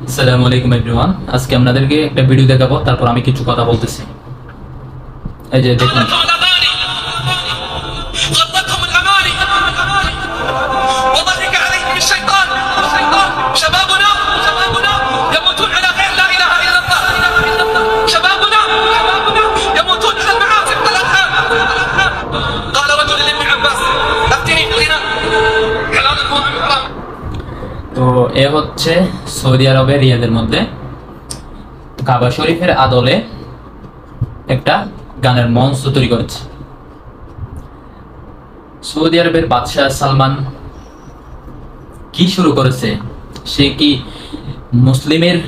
আসসালামু আলাইকুম এভরিওয়ান আজকে আপনাদেরকে একটা ভিডিও দেখাবো তারপর আমি কিছু কথা বলতেছি এই যে দেখুন তো এ হচ্ছে সৌদি আরবের রিয়াদের মধ্যে। কাবা শরীফের আদলে একটা গানের মঞ্চ তৈরি করেছে। সৌদি আরবের বাদশাহ সালমান কি শুরু করেছে? সে কি মুসলিমের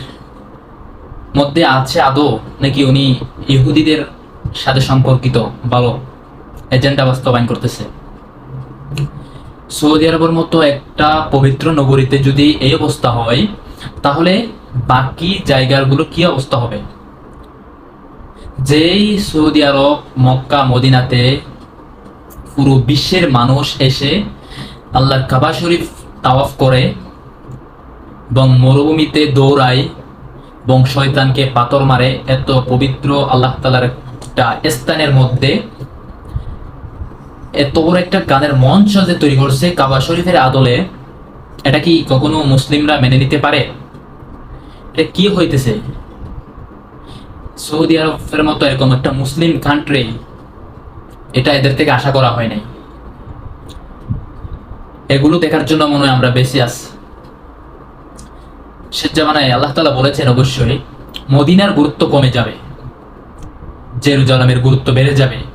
মধ্যে আছে আদৌ, নাকি উনি ইহুদিদের সাথে সম্পর্কিত ভালো এজেন্ডা বাস্তবায়ন করতেছে? সৌদি আরবের মতো একটা পবিত্র নগরীতে যদি এই অবস্থা হয়, তাহলে বাকি জায়গাগুলো কি অবস্থা হবে? যেই সৌদি আরব, মক্কা, মদিনাতে পুরো বিশ্বের মানুষ এসে আল্লাহর কাবা শরীফ তাওয়াফ করে এবং মরুভূমিতে দৌড়ায় এবং শয়তানকে পাথর মারে, এত পবিত্র আল্লাহ তালার একটা স্থানের মধ্যে এত বড় একটা গানের মঞ্চ যে তৈরি করছে কাবা শরীফের আদলে, এটা কি কখনো মুসলিমরা মেনে নিতে পারে? এটা কি হইতেছে? সৌদি আরবের মতো এরকম একটা মুসলিম কান্ট্রি এটা এদের থেকে আশা করা হয় নাই। এগুলো দেখার জন্য মনে হয় আমরা বেশি আছি। জামানায় আল্লাহ তালা বলেছেন অবশ্যই, মদিনার গুরুত্ব কমে যাবে, জেরুজালামের গুরুত্ব বেড়ে যাবে।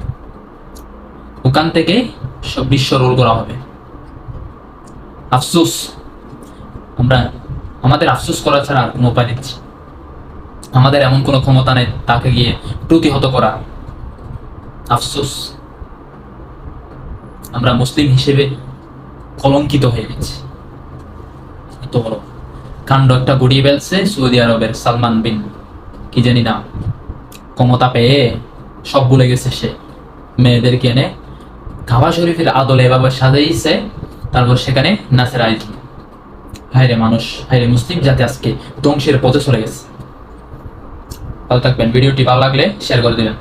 ওখান থেকে সব বিশ্ব রোল করা হবে। আফসোস। আমরা, আমাদের আফসোস করা ছাড়া কোনো উপায় দেখছি আমাদের এমন কোনো ক্ষমতা নেই তাকে গিয়ে প্রতিহত করা। আফসোস। আমরা মুসলিম হিসেবে কলঙ্কিত হয়ে গেছি। এত বড়। কাণ্ড একটা গড়িয়ে ফেলছে সৌদি আরবের সালমান বিন, কি জানি না ক্ষমতা পেয়ে সব ভুলে গেছে সে। মেয়েদেরকে এনে কাবা শরীফের আদলে এভাবে সাজাইছে, তারপর সেখানে নাসের আয়োজন হায়রে মানুষ, হায়রে মুসলিম জাতি আজকে ধ্বংসের পথে চলে গেছে। ভালো থাকবেন, ভিডিওটি ভালো লাগলে শেয়ার করে দেবেন।